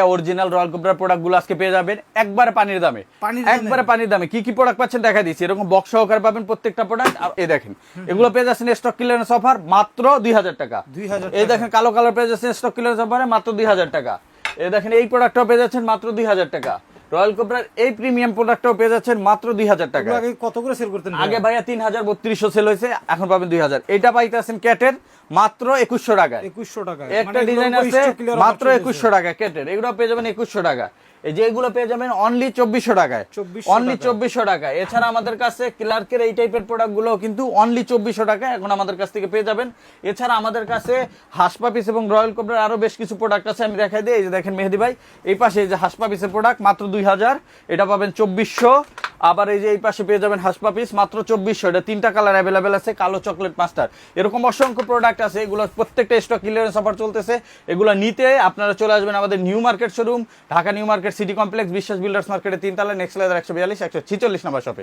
Original royal কোবরার প্রোডাক্টগুলো আজকে পেয়ে যাবেন। একবার পানির দামে। একবারে পানির দামে। কি কি প্রোডাক্ট পাচ্ছেন দেখা দিচ্ছি। এরকম বক্স সহকারে পাবেন প্রত্যেকটা প্রোডাক্ট এই দেখেন এগুলো পেয়ে যাচ্ছেন স্টক ক্লিয়ারেন্স অফার মাত্র দুই হাজার টাকা। 2000 এই দেখেন কালো কালার পেয়ে যাচ্ছেন স্টক ক্লিয়ারেন্স অফারে মাত্র দুই হাজার টাকা। এই দেখেন এই প্রোডাক্টটা পেয়ে যাচ্ছেন মাত্র দুই হাজার টাকা। রয়্যাল কোবরার এই প্রিমিয়াম প্রোডাক্টটাও পেয়ে যাচ্ছেন মাত্র দুই হাজার টাকা আগে কত করে সেল করতেন আগে ভাইয়া? তিন হাজার বত্রিশশো সেল হয়েছে এখন পাবেন দুই হাজার। এটা পাইতেছেন ক্যাটের মাত্র একুশশো টাকায়। একুশশো টাকা একটা ডিজাইন আছে মাত্র একুশশো টাকা কেটের এগুলো পেয়ে যাবেন একুশশো টাকা এই যে এগুলো পেয়ে যাবেন অনলি চব্বিশশো টাকায়। 2400 অনলি। চব্বিশশো টাকা এছাড়া আমাদের কাছে ক্লার্কের এই টাইপের প্রোডাক্টগুলো কিন্তু অনলি চব্বিশশো টাকা এখন আমাদের কাছ থেকে পেয়ে যাবেন। এছাড়া আমাদের কাছে হাসপাপিস এবং রয়্যাল কোবরার আরও বেশ কিছু প্রোডাক্ট আছে আমি দেখাই দিই। এই যে দেখেন মেহেদি ভাই এই পাশে এই যে হাসপাপিসের প্রোডাক্ট মাত্র দুই হাজার, এটা পাবেন চব্বিশশো। আবার এই যে এই পাশে পেয়ে যাবেন হাসপাপিস মাত্র চব্বিশশো। এটা তিনটা কালার অ্যাভেলেবেল আছে, কালো চকলেট মাস্টার এরকম অসংখ্য প্রোডাক্ট আছে, এগুলো প্রত্যেকটা স্টক ক্লিয়ারেন্স অফার চলতেছে। এগুলো নিতে আপনারা চলে আসবেন আমাদের new market showroom Dhaka new market city complex Biswas builders মার্কেটে তিনতলা নেক্সট লেদার একশো বিয়াল্লিশ, একশো ছিচল্লিশ নম্বর শপে